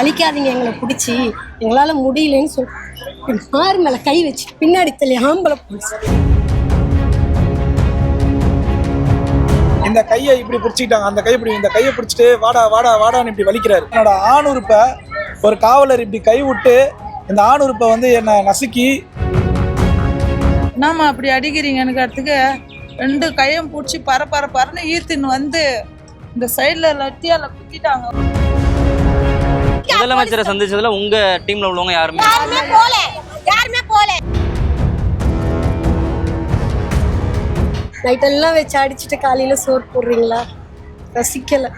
அழிக்காதீங்க எங்களை பிடிச்சி. எங்களால முடியலன்னு சொல்லி மாறு மேல கை வச்சு பின்னாடி தள்ளி ஆம்பளை போலீஸ் இந்த கையை இப்படி பிடிச்சிக்கிட்டாங்க. அந்த கை இப்படி இந்த கையை பிடிச்சிட்டு வாடா வாடா வாடான்னு இப்படி வலிக்கிறாரு. என்னோட ஆணுறுப்பை ஒரு காவலர் இப்படி கை விட்டு இந்த ஆணுறுப்பை வந்து என்னை நசுக்கி என்னம்மா அப்படி அடிக்கிறீங்கன்னுக்கிறதுக்கு ரெண்டு கையும் பிடிச்சி பர பர பரன்னு ஈர்த்துன்னு வந்து இந்த சைடில் லத்தியால குத்திட்டாங்க. முதலமைச்சரை சந்திச்சதுல உங்க டீம்ல உள்ளவங்க யாருமே யாருமே போல. யாருமே போல. நைட்டெல்லாம் வச்சு அடிச்சுட்டு காலையில சோறு போடுறீங்களா? ரசிக்கல.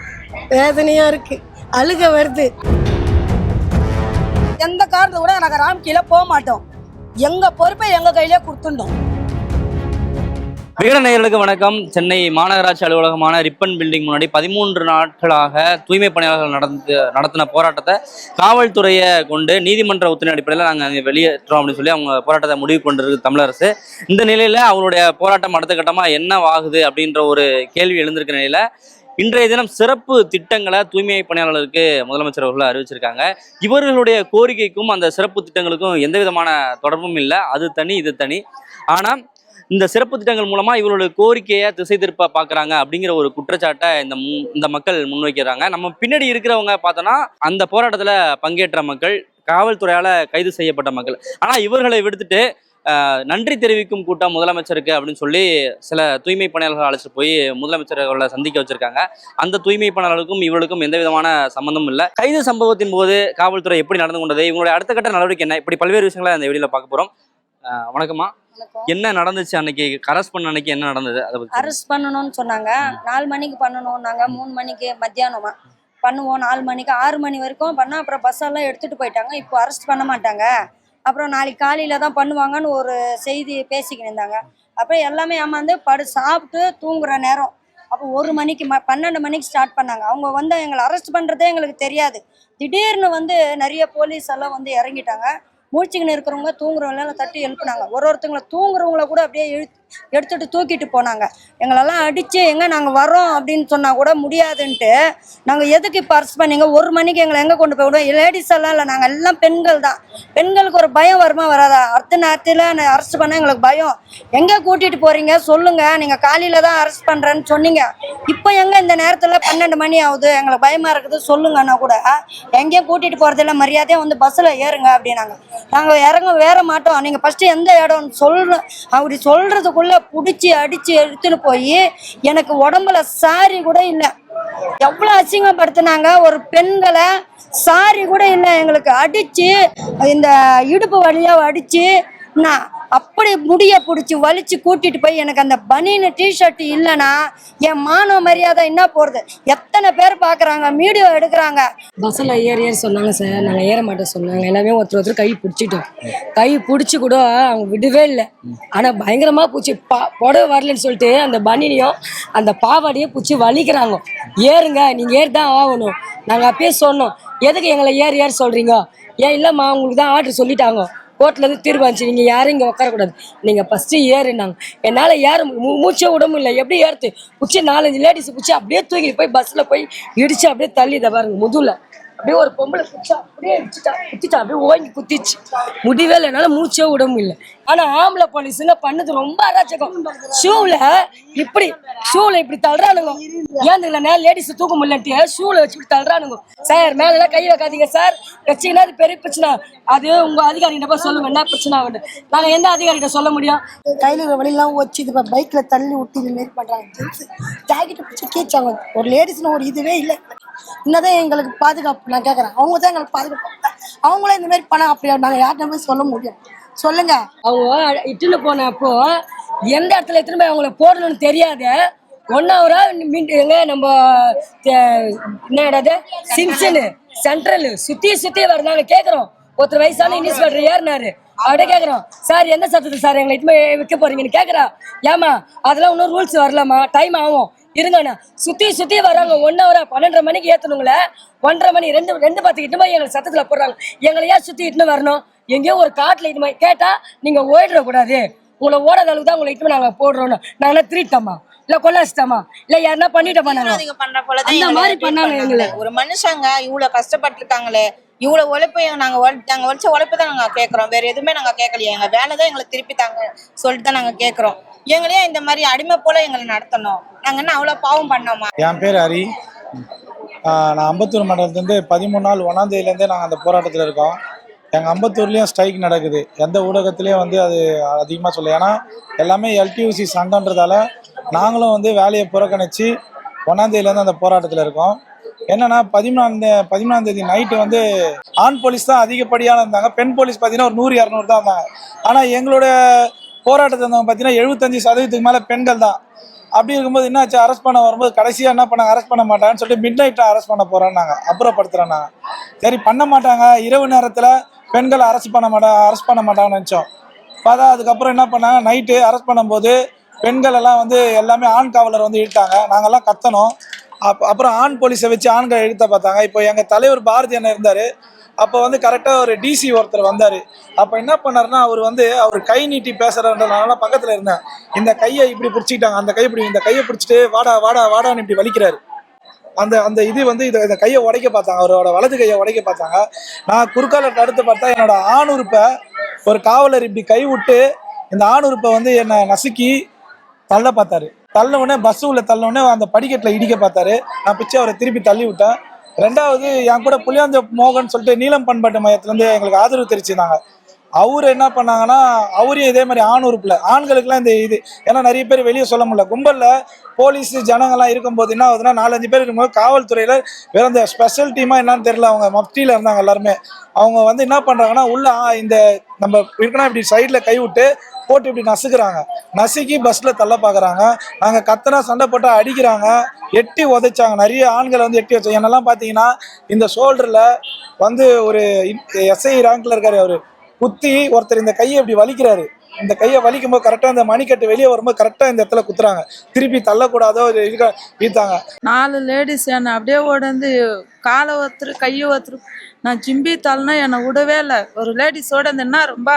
வேதனையா இருக்கு. அழுக வருது. எந்த காரணத்தை கூட நாங்கள் ராம் கீழே போக மாட்டோம். எங்க பொறுப்பை எங்க கையிலே கொடுத்துட்டோம் விகட நேயர்களுக்கு வணக்கம். சென்னை மாநகராட்சி அலுவலகமான ரிப்பன் பில்டிங் முன்னாடி பதிமூன்று நாட்களாக தூய்மை பணியாளர்கள் நடந்து நடத்தின போராட்டத்தை காவல்துறையை கொண்டு நீதிமன்ற உத்தரவின் அடிப்படையில் நாங்கள் அங்கே வெளியேற்றோம் அப்படின்னு சொல்லி அவங்க போராட்டத்தை முடிவு கொண்டிருக்கு தமிழரசு. இந்த நிலையில் அவங்களுடைய போராட்டம் அடுத்த கட்டமாக என்ன ஆகுது அப்படின்ற ஒரு கேள்வி எழுந்திருக்க நிலையில் இன்றைய தினம் சிறப்பு திட்டங்களை தூய்மை பணியாளர்களுக்கு முதலமைச்சர் அவர்கள் அறிவிச்சிருக்காங்க. இவர்களுடைய கோரிக்கைக்கும் அந்த சிறப்பு திட்டங்களுக்கும் எந்த விதமான தொடர்பும் இல்லை. அது தனி இது தனி. ஆனால் இந்த சிறப்பு திட்டங்கள் மூலமா இவர்களுடைய கோரிக்கையை திசை திருப்ப பாக்குறாங்க அப்படிங்கிற ஒரு குற்றச்சாட்டை இந்த மு- இந்த மக்கள் முன்வைக்கிறாங்க. நம்ம பின்னாடி இருக்கிறவங்க பார்த்தோன்னா அந்த போராட்டத்துல பங்கேற்ற மக்கள் காவல்துறையால கைது செய்யப்பட்ட மக்கள். ஆனா இவர்களை விடுத்துட்டு ஆஹ், நன்றி தெரிவிக்கும் கூட்டம் முதலமைச்சருக்கு அப்படின்னு சொல்லி சில தூய்மை பணியாளர்கள் அழைச்சிட்டு போய் முதலமைச்சர் அவர்களை சந்திக்க வச்சிருக்காங்க. அந்த தூய்மை பணியாளர்களுக்கும் இவர்களுக்கும் எந்த விதமான சம்பந்தமும் இல்லை. கைது சம்பவத்தின் போது காவல்துறை எப்படி நடந்து கொண்டது இவங்களுடைய அடுத்த கட்ட நடவடிக்கை என்ன இப்படி பல்வேறு விஷயங்களை அந்த வீடியோல பார்க்க போறோம். வணக்கம்மா. என்ன நடந்துச்சு அன்னைக்கு? அரெஸ்ட் பண்ண அன்னைக்கு என்ன நடந்தது? அதை பத்தி அரெஸ்ட் பண்ணணும்னு சொன்னாங்க. நாலு மணிக்கு பண்ணணும் நாங்க மூணு மணிக்கு மத்தியானமா. பண்ணுவோம். நாலு மணிக்கு ஆறு மணி வரைக்கும் பண்ணா அப்புறம் பஸ் எல்லாம் எடுத்துட்டு போயிட்டாங்க. இப்போ அரெஸ்ட் பண்ண மாட்டாங்க. அப்புறம் நாளைக்கு காலையில தான் பண்ணுவாங்கன்னு ஒரு செய்தி பேசிக்கிட்டு இருந்தாங்க. அப்புறம் எல்லாமே ஏமாந்து படு சாப்பிட்டு தூங்குற நேரம். அப்போ ஒரு மணிக்கு ம பன்னெண்டு மணிக்கு ஸ்டார்ட் பண்ணாங்க. அவங்க வந்து எங்களை அரெஸ்ட் பண்ணுறதே எங்களுக்கு தெரியாது. திடீர்னு வந்து நிறைய போலீஸ் எல்லாம் வந்து இறங்கிட்டாங்க. மூழ்ச்சிக்கின்னு இருக்கிறவங்க தூங்குறவங்களாம் எல்லாம் தட்டி எழுப்புனாங்க. ஒரு ஒருத்தங்கள தூங்குறவங்கள கூட அப்படியே இழுத்து எடுத்துட்டு தூக்கிட்டு போனாங்க. எங்களெல்லாம் அடித்து எங்கே நாங்கள் வரோம் அப்படின்னு சொன்னால் கூட முடியாதுன்ட்டு நாங்கள் எதுக்கு இப்போ அரெஸ்ட் பண்ணீங்க? ஒரு மணிக்கு எங்களை எங்கே கொண்டு போய் விடுவோம்? லேடிஸ் எல்லாம் இல்லை நாங்கள் எல்லாம் பெண்கள் தான். பெண்களுக்கு ஒரு பயம் வருமா வராதா? அடுத்த நேரத்தில் அரெஸ்ட் பண்ண எங்களுக்கு பயம். எங்கே கூட்டிகிட்டு போகிறீங்க சொல்லுங்கள் நீங்கள் காலையில் தான் அரெஸ்ட் பண்ணுறேன்னு சொன்னீங்க. இப்போ எங்கே இந்த நேரத்தில் பன்னெண்டு மணி ஆகுது? எங்களுக்கு பயமாக இருக்குது. சொல்லுங்கன்னா கூட. எங்கேயும் கூட்டிகிட்டு போகிறதில்ல மரியாதையாக வந்து பஸ்ஸில் ஏறுங்க அப்படின்னாங்க. நாங்கள் இறங்க வேற மாட்டோம். நீங்கள் ஃபஸ்ட்டு எந்த இடம்னு சொல்ற அப்படி சொல்கிறதுக்குள்ளே பிடிச்சி அடித்து எடுத்துன்னு போய் எனக்கு உடம்புல சாரி கூட இல்லை. எவ்வளோ அசிங்கப்படுத்தினாங்க. ஒரு பெண்களை சாரி கூட இல்லை எங்களுக்கு. அடித்து இந்த இடுப்பு வழியாக அடித்து நான் அப்படி முடிய பிடிச்சி வலிச்சு கூட்டிட்டு போய் எனக்கு அந்த பனியன் டிஷர்ட் இல்லைன்னா என் மானவ மரியாதை என்ன போறது? எத்தனை பேர் பார்க்குறாங்க வீடியோ எடுக்கிறாங்க. பஸ்ஸில் ஏறி ஏறி சொன்னாங்க சார் நாங்கள் ஏற மாட்டோம் சொன்னாங்க. எல்லாமே ஒருத்தர் ஒருத்தர் கை பிடிச்சிட்டோம். கை பிடிச்சி கூட அவங்க விடவே இல்லை. ஆனால் பயங்கரமாக பிடிச்சி பா புடவை வரலன்னு சொல்லிட்டு அந்த பனியனையும் அந்த பாவாடையும் பிடிச்சி வலிக்கிறாங்க. ஏறுங்க நீங்கள் ஏறி தான் ஆகணும். நாங்கள் அப்பயே சொன்னோம். எதுக்கு எங்களை ஏறி ஏறி சொல்கிறீங்க ஏன் இல்லைம்மா உங்களுக்கு தான் ஆர்டர் சொல்லிட்டாங்க. கோர்ட்ல இருந்து தீர்வு வந்துச்சு. நீங்கள் யாரும் இங்கே உட்காரக்கூடாது. நீங்கள் ஃபஸ்ட்டு ஏறுனாங்க. என்னால் ஏற மூ- மூச்சே விட முடியல எப்படி ஏறுத்து பிடிச்சி நாலஞ்சு லேடிஸ் பிடிச்சி அப்படியே தூக்கி போய் பஸ்ஸில் போய் இடிச்சு அப்படியே தள்ளி இதை பாருங்க முதுகுல. அப்படியே ஒரு பொம்பளை குச்சா அப்படியே இடிச்சுட்டா குத்திட்டா அப்படியே ஓங்கி குத்திச்சு. முடிவே இல்லைனால மூச்சே விட முடியல ஆனால் ஆம்பளை போலீஸுங்க பண்ணது ரொம்ப அராச்சகம் ஷூவில் இப்படி ஷூவில் இப்படி தள்ளுறானுங்க. ஏன் தெரியல லேடிஸ் தூக்க முடியலன்ட்டு? ஷூவில் வச்சு இப்படி தள்ளுறானுங்க. சார் மேலெல்லாம் கை வைக்காதீங்க சார் வச்சீங்கன்னா அது பெரிய பிரச்சனை. அது உங்க அதிகாரிகிட்ட போய் சொல்லுங்க என்ன பிரச்சனை ஆகுது நாங்க எந்த அதிகாரிகிட்ட சொல்ல முடியும்? கையில இருக்கிற வழியெல்லாம் வச்சு இது பைக்ல தள்ளி விட்டு இது மாரி பண்றாங்க. ஜென்ஸ். ஜாக்கெட்டை பிடிச்சி கீச்சாங்க ஒரு லேடிஸ்னு ஒரு இதுவே இல்லை. என்னதான் எங்களுக்கு பாதுகாப்பு நான் கேட்குறேன் அவங்க தான் எங்களுக்கு பாதுகாப்பு. அவங்களே இந்த மாதிரி பண்ண அப்படியா நாங்கள் யார்கிட்ட போய் சொல்ல முடியும்? சொல்லுங்க. அவங்க இட்டுன்னு போனப்போ எந்த இடத்துல எத்தனை போய் அவங்கள போடணும்னு தெரியாத ஒன் ஹவரா எங்க நம்ம தே- என்ன இடாது சிம்சனு சென்ட்ரல் சுத்தி சுத்தி வர நாங்க கேக்குறோம். ஒருத்தர் வயசான இன்ஸ்பெக்டர் ஏறினாரு. அவட கேக்குறோம். சார் எந்த சத்தத்தில் சார்? எங்களை இட்டுமே விற்க போறீங்கன்னு கேக்குறா. ஏமா அதெல்லாம் இன்னும் ரூல்ஸ் வரலாமா டைம் ஆகும். இருங்கண்ணா. சுத்தி சுத்தி வராங்க ஒன் ஹவரா பன்னெண்டரை மணிக்கு ஏற்றணுங்களே ஒன்றரை மணி ரெண்டு ரெண்டு பத்து போய் எங்களை சத்தத்துல போடுறாங்க. எங்களை ஏன் சுத்தி இட்டுன்னு வரணும்? எங்கேயோ ஒரு காட்டுல இட்டு போய் கேட்டா நீங்க ஓடிடக்கூடாது. உங்களை ஓடாத அளவுக்கு தான் உங்களை இட்டு நாங்கள் நாங்க போடுறோம் நாங்க திருட்டோமா இல்ல கொள்ளாச்சிட்டோமா இல்ல யாருன்னா பண்ணிட்டோமா நாங்க நீங்க பண்ற போல அந்த மாதிரி பண்ணாங்க எங்களை. ஒரு மனுஷங்க இவ்வளவு கஷ்டப்பட்டு இருக்காங்களே இவ்வளோ உழைப்பு நாங்கள் உழ நாங்கள் உழைச்ச உழைப்பு தான் நாங்கள் கேட்குறோம் வேற எதுவுமே நாங்கள் கேட்கலையே எங்கள் வேலை தான் எங்களை திருப்பி தாங்க சொல்லிட்டு தான் நாங்கள் கேட்குறோம் எங்களையும் இந்த மாதிரி அடிமை போல எங்களை நடத்தணும். நாங்கள் என்ன அவ்வளோ பாவம் பண்ணோமா? என் பேர் ஹரி. ஆஹ் நான் அம்பத்தூர் மண்டலத்துலேருந்து பதிமூணு நாள் ஒன்றாம் தேதியிலேருந்தே நாங்கள் அந்த போராட்டத்தில் இருக்கோம். எங்கள் அம்பத்தூர்லேயும் ஸ்ட்ரைக் நடக்குது. எந்த ஊடகத்துலேயும் வந்து அது அதிகமாக சொல்ல ஏன்னா எல்லாமே எல்டியூசி சங்கன்றதால நாங்களும் வந்து வேலையை புறக்கணித்து ஒன்றாந்தேதியிலேருந்து அந்த போராட்டத்தில் இருக்கோம். என்னன்னா பதிமூணாம் தே- பதிமூணாம் தேதி நைட்டு வந்து ஆண் போலீஸ் தான் அதிகப்படியான இருந்தாங்க. பெண் போலீஸ் பார்த்தீங்கன்னா ஒரு நூறு இரநூறு தான் இருந்தாங்க. ஆனால் எங்களோட போராட்டத்தை இருந்தவங்க பார்த்தீங்கன்னா எழுபத்தஞ்சு சதவீதத்துக்கு மேலே பெண்கள் தான். அப்படி இருக்கும்போது என்னாச்சு? அரெஸ்ட் பண்ண வரும்போது கடைசியாக என்ன பண்ணாங்க? அரெஸ்ட் பண்ண மாட்டாங்கன்னு சொல்லிட்டு மிட் நைட்டில் அரெஸ்ட் பண்ண போகிறோன்னாங்க அப்புறப்படுத்துகிறோம் நாங்கள் சரி பண்ண மாட்டாங்க. இரவு நேரத்தில் பெண்களை அரெஸ்ட் பண்ண மாட்டாங்க அரெஸ்ட் பண்ண மாட்டாங்கன்னு நினச்சோம். பார்த்தா அதுக்கப்புறம் என்ன பண்ணாங்க? நைட்டு அரெஸ்ட் பண்ணும்போது பெண்கள் எல்லாம் வந்து எல்லாமே ஆண் காவலர் வந்து இழுத்தாங்க நாங்கள்லாம் கத்தனோம் அப் அப்புறம் ஆண் போலீஸை வச்சு ஆண்கள் இழுத்த பார்த்தாங்க. இப்போ எங்கள் தலைவர் பாரதி என்ன இருந்தார். அப்போ வந்து கரெக்டாக ஒரு டிசி ஒருத்தர் வந்தார். அப்போ என்ன பண்ணாருன்னா அவர் வந்து அவர் கை நீட்டி பேசுகிறன்றதுனால பக்கத்தில் இருந்தேன். இந்த கையை இப்படி பிடிச்சிக்கிட்டாங்க அந்த கை இப்படி இந்த கையை பிடிச்சிட்டு வாடா வாடா வாடான்னு இப்படி வலிக்கிறாரு. அந்த அந்த இது வந்து இதை இந்த கையை உடைக்க பார்த்தாங்க. அவரோட வலது கையை உடைக்க பார்த்தாங்க. நான் குறுக்கால தடுத்து பார்த்தா என்னோட ஆணுறுப்பை ஒரு காவலர் இப்படி கை விட்டு இந்த ஆணுறுப்பை வந்து என்னை நசுக்கி தள்ள பார்த்தாரு. தள்ள உடனே பஸ் உள்ள தள்ள உடனே அந்த படிக்கட்டில் இடிக்க பார்த்தாரு. நான் பிச்சை அவரை திருப்பி தள்ளி விட்டேன். ரெண்டாவது என் கூட புளியாந்த மோகன் சொல்லிட்டு நீலம் பண்பாட்டு மையத்துலேருந்து எங்களுக்கு ஆதரவு தெரிவிச்சிருந்தாங்க. அவர் என்ன பண்ணாங்கன்னா அவரையும் இதே மாதிரி ஆண் உறுப்பில் ஆண்களுக்குலாம் இந்த இது ஏன்னா நிறைய பேர் வெளியே சொல்ல முடியல. கும்பலில் போலீஸ் ஜனங்கள்லாம் இருக்கும்போது என்ன ஆகுதுன்னா நாலஞ்சு பேர் இருக்கும்போது காவல்துறையில் வேற இந்த ஸ்பெஷல் டீமாக என்னன்னு தெரியல அவங்க மப்டியில் இருந்தாங்க எல்லாருமே. அவங்க வந்து என்ன பண்ணுறாங்கன்னா உள்ள இந்த நம்ம இருக்கணும் இப்படி சைடில் கை விட்டு போட்டு இப்படி நசுக்கிறாங்க. நசுக்கி பஸ்ஸில் தள்ள பார்க்குறாங்க நாங்கள் கத்தனா சண்டை போட்டால் அடிக்கிறாங்க. எட்டி உதைச்சாங்க. நிறைய ஆண்களை வந்து எட்டி வச்சாங்க. என்னெல்லாம் பார்த்தீங்கன்னா இந்த ஷோல்டரில் வந்து ஒரு எஸ்ஐ ரேங்க்ல இருக்காரு அவர். குத்தி ஒருத்தர் இந்த கையை இப்படி வலிக்கிறாரு. இந்த கையை வலிக்கும் போது கரெக்டாக இந்த மணிக்கட்டு வெளியே வரும்போது கரெக்டாக இந்த இடத்துல குத்துறாங்க. திருப்பி தள்ளக்கூடாதோ இது இருக்க ஈத்தாங்க நாலு லேடிஸ் என்னை அப்படியே ஓடந்து காலை ஒருத்தர் கையை ஒருத்தர் நான் ஜிம்பி தள்ளனா என்னை விடவே இல்லை. ஒரு லேடிஸோட இருந்தேன்னா ரொம்ப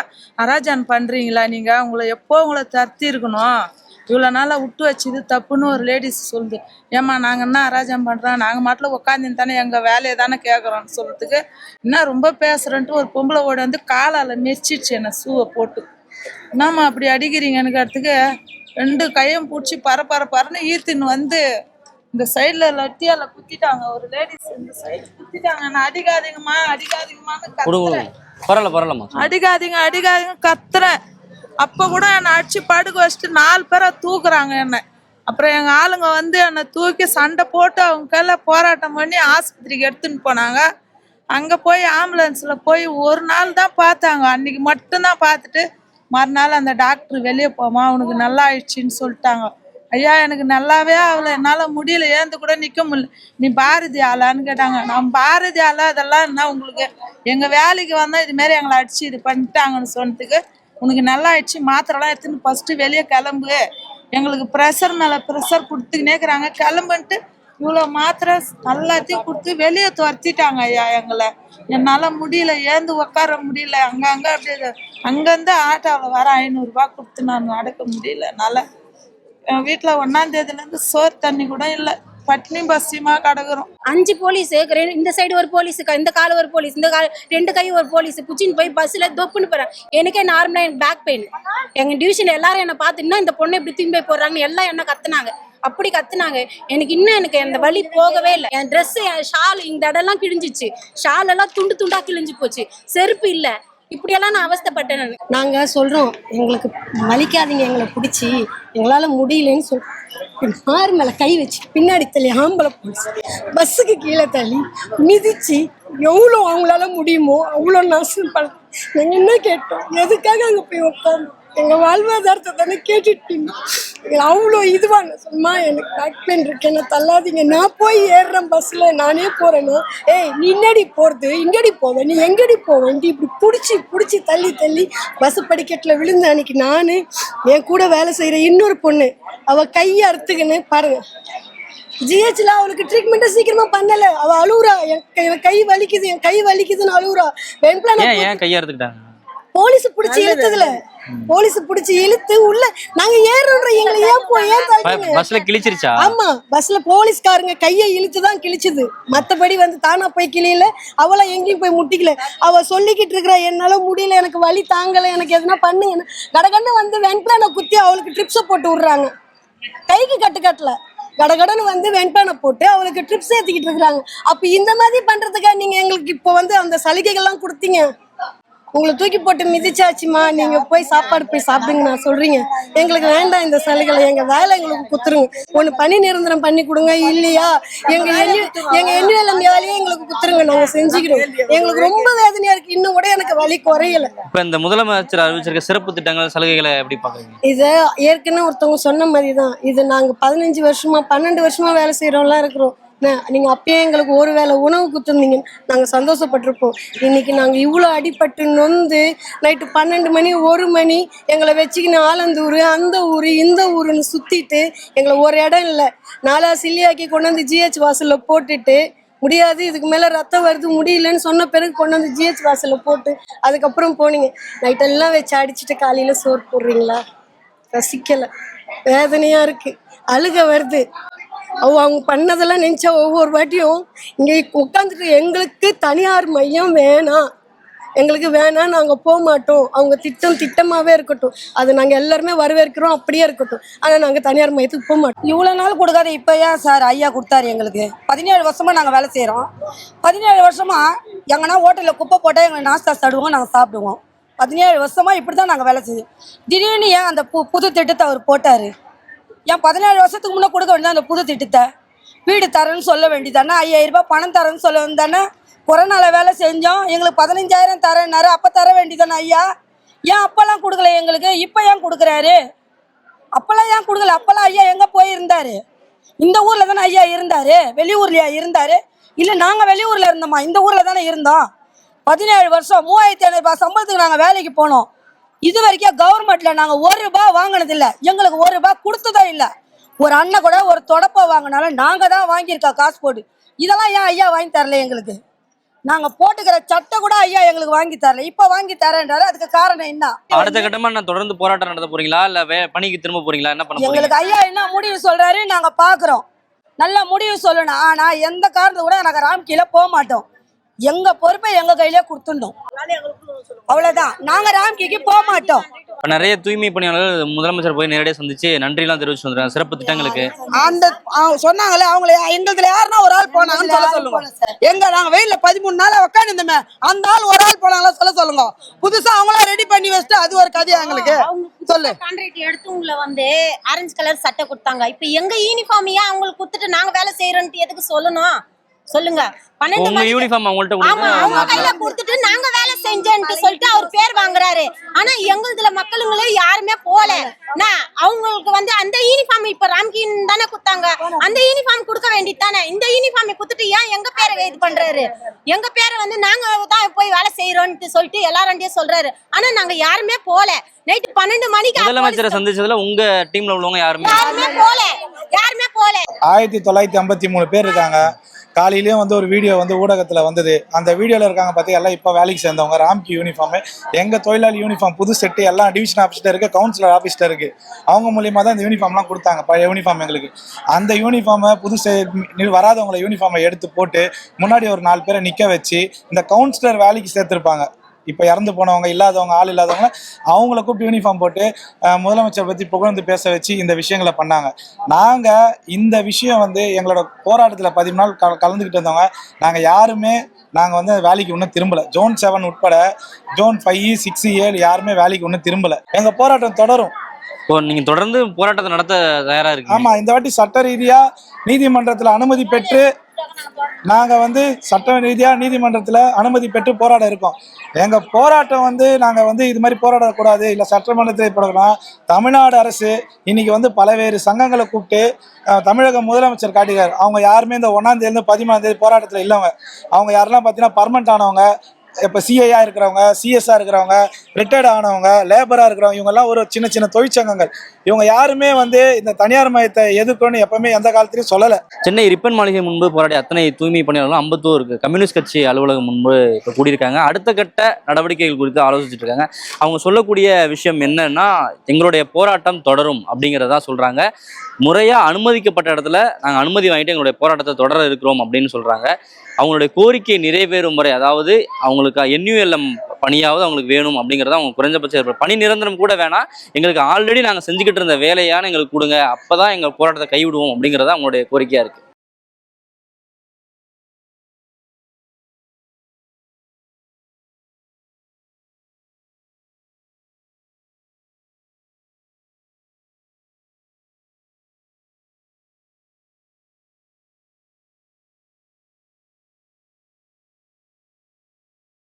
அராஜான் பண்ணுறீங்களா நீங்கள் உங்களை எப்போ உங்களை தர்த்தி இருக்கணும்? இவ்வளோ நாளாக விட்டு வச்சுது தப்புன்னு ஒரு லேடிஸ் சொல்லுது. ஏம்மா நாங்கள் என்ன அராஜம் பண்ணுறோம் நாங்கள் மாட்டில் உட்காந்து தானே எங்கள் வேலையை தானே கேட்குறோம்னு சொல்கிறதுக்கு என்ன ரொம்ப பேசுகிறேன்ட்டு ஒரு பொம்பளை ஓட வந்து காலால் மெச்சிடுச்சு என்னை ஷூவை போட்டு. என்னம்மா அப்படி அடிக்கிறீங்கன்னு கேட்டதுக்கு ரெண்டு கையும் பிடிச்சி பர பர பரன்னு ஈர்த்துன்னு வந்து இந்த சைடுல லட்டியால குத்திட்டாங்க. ஒரு லேடிஸ் இந்த சைடு குத்திட்டாங்க. நான் அடிக்காதீங்கம்மா அடிக்காதீங்கம்மான்னு பரவாயில்ல பரவாயில்லம்மா. அடிக்காதீங்க அடிக்காதீங்க கத்துறேன். அப்ப கூட என்னை அடிச்சு படுக்க வச்சுட்டு நாலு பேரை தூக்குறாங்க என்னை. அப்புறம் எங்க ஆளுங்க வந்து என்னை தூக்கி சண்டை போட்டு அவங்க கையில போராட்டம் பண்ணி ஆஸ்பத்திரிக்கு எடுத்துன்னு போனாங்க. அங்க போய் ஆம்புலன்ஸ்ல போய் ஒரு நாள் தான் பார்த்தாங்க. அன்னைக்கு மட்டும்தான் பார்த்துட்டு மறுநாள் அந்த டாக்டர் வெளியே போமா உனக்கு நல்லா ஆயிடுச்சின்னு சொல்லிட்டாங்க. ஐயா எனக்கு நல்லாவே அவளை என்னால் முடியல. ஏந்து கூட நிற்க முடியல. நீ பாரதி ஆளான்னு கேட்டாங்க. நான் பாரதி ஆளா? அதெல்லாம் என்ன உங்களுக்கு? எங்கள் வேலைக்கு வந்தால் இது மாரி எங்களை அடிச்சு இது பண்ணிட்டாங்கன்னு சொன்னதுக்கு உனக்கு நல்லா ஆயிடுச்சு மாத்திரைலாம் எடுத்துன்னு ஃபஸ்ட்டு வெளியே கிளம்பு. எங்களுக்கு ப்ரெஷர் மேலே ப்ரெஷர் கொடுத்துக்கினே இருக்கிறாங்க. கிளம்புன்ட்டு இவ்வளோ மாத்திரை எல்லாத்தையும் கொடுத்து வெளியே துரத்திட்டாங்க ஐயா எங்களை. என்னால் முடியல ஏந்து உட்கார முடியல அங்கங்கே அப்படியே அங்கேருந்து ஆட்டோவில் வர ஐநூறுரூவா கொடுத்து நான் நடக்க முடியல. என்னால் என் வீட்டில் ஒன்றாந்தேதிலேருந்து சோறு தண்ணி கூட இல்லை. பட்னி பசியமாக கிடக்குறோம் அஞ்சு போலீஸ் இந்த சைடு ஒரு போலீஸ் இந்த கால ஒரு போலீஸ் இந்த கால ரெண்டு கை ஒரு போலீஸ் புச்சின்னு போய் பஸ்ல தொப்புன்னு போறேன். எனக்கே நார்மலா எனக்கு பேக் பெயின் எங்க டிவிஷன் எல்லாரும் என்ன பார்த்துன்னா இந்த பொண்ணை இப்படி திரும்பி போய் போடுறாங்கன்னு எல்லாம் என்ன கத்துனாங்க? அப்படி கத்துனாங்க. எனக்கு இன்னும் எனக்கு அந்த வழி போகவே இல்லை. என் ட்ரெஸ் என் ஷால் இந்த இடம்லாம் கிழிஞ்சிச்சு. ஷால் எல்லாம் துண்டு துண்டா கிழிஞ்சு போச்சு. செருப்பு இல்லை. இப்படியெல்லாம் நான் அவஸ்தைப்பட்டேன் நான். நாங்கள் சொல்கிறோம் எங்களுக்கு வலிக்காதீங்க எங்களை பிடிச்சி. எங்களால் முடியலன்னு சொல் மாறு மேலே கை வச்சு பின்னாடி தள்ளி ஆம்பளை போலீஸ் பஸ்ஸுக்கு கீழே தள்ளி மிதிச்சு எவ்வளோ அவங்களால முடியுமோ அவ்வளோ நாசம் பண்ண நாங்கள் என்ன கேட்டோம்? எதுக்காக அங்கே போய் உட்காந்து எங்கள் வாழ்வாதாரத்தை தானே கேட்டுட்டீங்க. அவ்வளோ இதுவாங்க சும்மா எனக்கு பேக் பெயின் இருக்கு. என்ன தள்ளாதீங்க. நான் போய் ஏறுறேன் பஸ்ஸில் நானே போகிறேன்னா ஏய் நீ என்னடி போகிறது இங்கடி போவேன் நீ எங்கடி போவேன் இப்படி பிடிச்சி பிடிச்சி தள்ளி தள்ளி பஸ் படிக்கட்டில் விழுந்த அன்னைக்கு நான் என் கூட வேலை செய்கிற இன்னொரு பொண்ணு அவள் கையை அறுத்துக்கின்னு பாருங்க. ஜிஹெச்சில் அவளுக்கு ட்ரீட்மெண்ட்டை சீக்கிரமா பண்ணல. அவள் அழுகுறா என் கை- வலிக்குது என் கை வலிக்குதுன்னு அழுகுறா வெண்பிளான ஏன் கையை அறுத்துக்கிட்டாங்க போலீஸ் பிடிச்சி இழுத்ததுல. போலீஸ் பிடிச்சி இழுத்து உள்ள நாங்க ஏறுற எங்களை ஏன் தள்ளுறீங்க? பஸ்ல கிழிச்சிருச்சா? ஆமா பஸ்ல போலீஸ்காரங்க கையை இழுத்து தான் கிழிச்சுது. மத்தபடி வந்து தானா போய் கிளியில அவளை எங்கேயும் போய் முட்டிக்கல. அவ சொல்லிக்கிட்டு இருக்கிற என்னால முடியல எனக்கு வலி தாங்கல எனக்கு எதுனா பண்ணுங்க கடகன்னு வந்து வெண்பிளான குத்தி அவளுக்கு ட்ரிப்ஸை போட்டு விடுறாங்க. கைக்கு கட்டு கட்டல. கடகடன்னு வந்து வெண்பேனை போட்டு அவளுக்கு ட்ரிப்ஸ் ஏத்திக்கிட்டு இருக்கிறாங்க. அப்ப இந்த மாதிரி பண்றதுக்காக நீங்க எங்களுக்கு இப்போ வந்து அந்த சலுகைகள்லாம் கொடுத்தீங்க? உங்களை தூக்கி போட்டு மிதிச்சாச்சுமா? நீங்க போய் சாப்பாடு போய் சாப்பிடுங்க நான் சொல்றீங்க. எங்களுக்கு வேண்டாம் இந்த சலுகைகளை எங்க வேலை எங்களுக்கு குத்துருங்க. ஒண்ணு பணி நிரந்தரம் பண்ணி கொடுங்க இல்லையா? எங்க எங்க எண்ணியல வேலையை எங்களுக்கு குத்துருங்க. நாங்க செஞ்சுக்கிறோம். எங்களுக்கு ரொம்ப வேதனையா இருக்கு. இன்னும் கூட எனக்கு வலி குறையல. இப்ப இந்த முதலமைச்சர் அறிவிச்சிருக்க சிறப்பு திட்டங்கள் சலுகைகளை எப்படி பாக்குறீங்க இதை ஏற்கனவே ஒருத்தவங்க சொன்ன மாதிரி தான் இது நாங்கள் பதினஞ்சு வருஷமா பன்னெண்டு வருஷமா வேலை செய்கிறோம்லாம் இருக்கிறோம். நீங்கள் அப்பயே எங்களுக்கு ஒரு வேளை உணவு கொடுத்துருந்தீங்க நாங்கள் சந்தோஷப்பட்டிருப்போம். இன்னைக்கு நாங்கள் இவ்வளோ அடிபட்டு நொந்து நைட்டு பன்னெண்டு மணி ஒரு மணி எங்களை வச்சுக்கின்னு ஆலந்தூர் அந்த ஊர் இந்த ஊருன்னு சுற்றிட்டு எங்களை ஒரு இடம் இல்லை. நாலா சில்லியாக்கி கொண்டு வந்து ஜிஹெச் வாசலில் போட்டுட்டு முடியாது இதுக்கு மேலே ரத்தம் வருது முடியலன்னு சொன்ன பிறகு கொண்டு வந்து ஜிஹெச் வாசலில் போட்டு அதுக்கப்புறம் போனீங்க. நைட்டெல்லாம் வச்சு அடிச்சுட்டு காலையில் சோறு போடுறீங்களா? ரசிக்கலை. வேதனையாக இருக்குது அழுக வருது. அவ அவங்க பண்ணதெல்லாம் நினச்சா ஒவ்வொரு வாட்டியும் இங்கே உட்காந்துட்டு எங்களுக்கு தனியார் மையம் வேணாம் எங்களுக்கு வேணாம் நாங்கள் போக மாட்டோம். அவங்க திட்டம் திட்டமாகவே இருக்கட்டும். அது நாங்கள் எல்லாருமே வரவேற்கிறோம். அப்படியே இருக்கட்டும். ஆனால் நாங்கள் தனியார் மையத்துக்கு போக மாட்டோம். இவ்வளோ நாள் கொடுக்காத இப்போ ஏன் சார் ஐயா கொடுத்தாரு எங்களுக்கு? பதினேழு வருஷமாக நாங்கள் வேலை செய்கிறோம் பதினேழு வருஷமாக எங்கன்னா ஹோட்டலில் குப்பை போட்டால் எங்களை நாஸ்தா சாடுவோம் நாங்கள் சாப்பிடுவோம். பதினேழு வருஷமாக இப்படி தான் நாங்கள் வேலை செய்வோம் திடீர்னு ஏன் அந்த பு புது திட்டத்தை அவர் போட்டார்? ஏன் பதினேழு வருஷத்துக்கு முன்னே கொடுக்க வேண்டியது அந்த புது திட்டத்தை. வீடு தரேன்னு சொல்ல வேண்டியதானே ஐயாயிரம் ரூபாய் பணம் தரேன்னு சொல்ல வேண்டியதானே கொரோனால வேலை செஞ்சோம். எங்களுக்கு பதினஞ்சாயிரம் தரேன்னாரு. அப்போ தர வேண்டியதானே ஐயா? ஏன் அப்போல்லாம் கொடுக்கல எங்களுக்கு? இப்போ ஏன் கொடுக்குறாரு? அப்பெல்லாம் ஏன் கொடுக்கல? அப்பெல்லாம் ஐயா எங்கே போயிருந்தாரு? இந்த ஊரில் தானே ஐயா இருந்தார்? வெளியூர்லையா இருந்தார்? இல்லை நாங்கள் வெளியூரில் இருந்தோம்மா இந்த ஊரில் தானே இருந்தோம். பதினேழு வருஷம் மூவாயிரத்தி ஐநூறுபாய் சம்பளத்துக்கு நாங்கள் வேலைக்கு போனோம். இது வரைக்கும் கவர்மெண்ட்ல நாங்க ஒரு ரூபாய் வாங்கினது இல்ல எங்களுக்கு ஒரு ரூபாய் கொடுத்ததே இல்ல. ஒரு அண்ணன் கூட ஒரு தொடப்ப வாங்கினாலும் நாங்க தான் வாங்கியிருக்கோம் காசு போட்டு. இதெல்லாம் ஏன் ஐயா வாங்கி தரல எங்களுக்கு? நாங்க போட்டுக்கிற சட்டை கூட ஐயா எங்களுக்கு வாங்கி தரல. இப்ப வாங்கி தரேன்றாரு. அதுக்கு காரணம் என்ன? அடுத்த கட்டமா நான் தொடர்ந்து போராட்டம் நடத்த போறீங்களா? இல்ல பணிக்கு திரும்ப போறீங்களா? என்ன பண்ண எங்களுக்கு ஐயா என்ன முடிவு சொல்றாரு? நாங்க பாக்குறோம். நல்ல முடிவு சொல்லணும். ஆனா எந்த காரணத்தை கூட நாங்க ராம்கீழ போக மாட்டோம். எங்க பொறுப்பை எங்க கையிலே கொடுத்துட்டோம் அவ்வளவுதான். நாங்க ராம்கிக்கு போக மாட்டோம். இப்ப நிறைய தூய்மை பணியாளர்கள் முதலமைச்சர் போய் நேரடியாக சந்திச்சு நன்றிலாம் தெரிவிச்சு வந்துருக்காங்க. சிறப்பு திட்டங்களுக்கு. அந்த சொன்னாங்களே அவங்கள எங்களுதுல யாருன்னா ஒரு ஆள் போனாங்கன்னு சொல்ல சொல்லுங்க. எங்க நாங்க வெயில்ல பதிமூணு நாள் உட்காந்துருந்தோமே அந்த ஆள் ஒரு ஆள் போனாங்களா சொல்ல சொல்லுங்க. புதுசா அவங்களா ரெடி பண்ணி வச்சுட்டு அது ஒரு கதையா எங்களுக்கு? சொல்லு. கான்ட்ராக்ட் எடுத்தவங்கள வந்து ஆரஞ்சு கலர் சட்டை கொடுத்தாங்க. இப்போ எங்க யூனிஃபார்மையா அவங்களுக்கு கொடுத்துட்டு நாங்க வேலை செய்யறோம்னு எதுக்கு சொல்லணும்? சொல்லுங்க. பன்னெண்டு யூனிஃபார்ம் அவங்கள்ட்ட ஆமா அவங்க கையில கொடுத்துட்டு நாங்க வேலை செஞ்சோன்ட்டு சொல்லிட்டு அவர் பேர் வாங்குறாரு. ஆனா எங்களுதுல மக்களுங்களே யாருமே போல. நான் அவங்களுக்கு வந்து அந்த யூனிஃபார்ம் இப்ப ராம்கின் தானே கொடுத்தாங்க. அந்த யூனிஃபார்ம் கொடுக்க வேண்டியது தானே இந்த யூனிஃபார்ம் கொடுத்துட்டு ஏன் எங்க பேரை இது பண்றாரு? எங்க பேரை வந்து நாங்க தான் போய் வேலை செய்யறோம்னு சொல்லிட்டு எல்லாரும் சொல்றாரு. ஆனா நாங்க யாருமே போல. நைட்டு பன்னெண்டு மணிக்கு முதலமைச்சரை சந்திச்சதுல உங்க டீம்ல உள்ளவங்க யாருமே யாருமே போல. யாருமே போல. ஆயிரத்தி தொள்ளாயிரத்தி ஐம்பத்தி மூணு பேர் இருக்காங்க. காலையிலேயும் வந்து ஒரு வீடியோ வந்து ஊடகத்தில் வந்தது. அந்த வீடியோவில் இருக்காங்க பார்த்தி எல்லாம் இப்போ வேலைக்கு சேர்ந்தவங்க. ராம்கி யூனிஃபார்மு எங்கள் தொழிலாளி யூனிஃபார்ம் புது செட்டு எல்லாம் டிவிஷன் ஆஃபீஸ்ல இருக்குது கவுன்சிலர் ஆஃபீஸ்ல இருக்குது அவங்க மூலியமாக தான் இந்த யூனிஃபார்ம்லாம் கொடுத்தாங்க பழைய யூனிஃபார்ம் எங்களுக்கு. அந்த யூனிஃபார்மை புது செ- யூனிஃபார்மை எடுத்து போட்டு முன்னாடி ஒரு நாலு பேரை நிற்க வச்சு இந்த கவுன்சிலர் வேலைக்கு சேர்த்துருப்பாங்க. இப்போ இறந்து போனவங்க இல்லாதவங்க ஆள் இல்லாதவங்க அவங்கள கூப்பிட்டு யூனிஃபார்ம் போட்டு முதலமைச்சர் பற்றி புகழ்ந்து பேச வச்சு இந்த விஷயங்களை பண்ணாங்க. நாங்கள் இந்த விஷயம் வந்து எங்களோட போராட்டத்தில் பதிவு நாள் க கலந்துக்கிட்டு இருந்தவங்க நாங்கள் யாருமே நாங்கள் வந்து வேலைக்கு இன்னும் திரும்பலை. ஜோன் செவன் உட்பட ஜோன் ஃபைவ் சிக்ஸ் ஏழு யாருமே வேலைக்கு இன்னும் திரும்பலை. எங்கள் போராட்டம் தொடரும். இப்போ நீங்க தொடர்ந்து போராட்டத்தை நடத்த தயாரா இருக்கீங்க. ஆமாம் இந்த வாட்டி சட்ட ரீதியாக நீதிமன்றத்தில் அனுமதி பெற்று நாங்கள் வந்து சட்ட ரீதியாக நீதிமன்றத்தில் அனுமதி பெற்று போராட இருக்கோம். எங்கள் போராட்டம் வந்து நாங்கள் வந்து இது மாதிரி போராடக்கூடாது இல்லை சட்டமன்றத்தில் போடலாம். தமிழ்நாடு அரசு இன்னைக்கு வந்து பல்வேறு சங்கங்களை கூப்பிட்டு தமிழக முதலமைச்சர் காட்டுகிறார் அவங்க யாருமே இந்த ஒன்றாம் பதிமூணாந்தேதி போராட்டத்தில் இல்லைவங்க. அவங்க யாரெல்லாம் பார்த்தீங்கன்னா பர்மனெண்ட் ஆனவங்க இப்போ சிஐயா இருக்கிறவங்க சிஎஸ்ஆர் இருக்கிறவங்க ரிட்டையர்ட் ஆனவங்க லேபராக இருக்கிறவங்க இவங்கெல்லாம் ஒரு சின்ன சின்ன தொழிற்சங்கங்கள். இவங்க யாருமே வந்து இந்த தனியார் மையத்தை எதிர்க்கணும்னு எப்பவுமே எந்த காலத்திலையும் சொல்லலை. சென்னை ரிப்பன் மாளிகை முன்பு போராடிய அத்தனை தூய்மை பணியாளர்களும் அம்பத்தூர் கம்யூனிஸ்ட் கட்சி அலுவலகம் முன்பு இப்போ கூடியிருக்காங்க. அடுத்த கட்ட நடவடிக்கைகள் குறித்து ஆலோசிச்சுட்டு இருக்காங்க. அவங்க சொல்லக்கூடிய விஷயம் என்னன்னா எங்களுடைய போராட்டம் தொடரும் அப்படிங்கிறதா சொல்றாங்க. முறையாக அனுமதிக்கப்பட்ட இடத்துல நாங்கள் அனுமதி வாங்கிட்டு எங்களுடைய போராட்டத்தை தொடர இருக்கிறோம் அப்படின்னு சொல்றாங்க. அவங்களுடைய கோரிக்கை நிறைவேறும் வரை அதாவது அவங்களுக்கு என்யூஎல்எம் பணியாவது அவங்களுக்கு வேணும் அப்படிங்கிறத அவங்க குறைஞ்சபட்ச எதிர்பார்ப்பு. பணி நிரந்தரம் கூட வேணாம். எங்களுக்கு ஆல்ரெடி நாங்கள் செஞ்சுக்கிட்டு இருந்த வேலையான எங்களுக்கு கொடுங்க. அப்பதான் எங்கள் போராட்டத்தை கைவிடுவோம் அப்படிங்கிறத அவங்களுடைய கோரிக்கையா இருக்கு.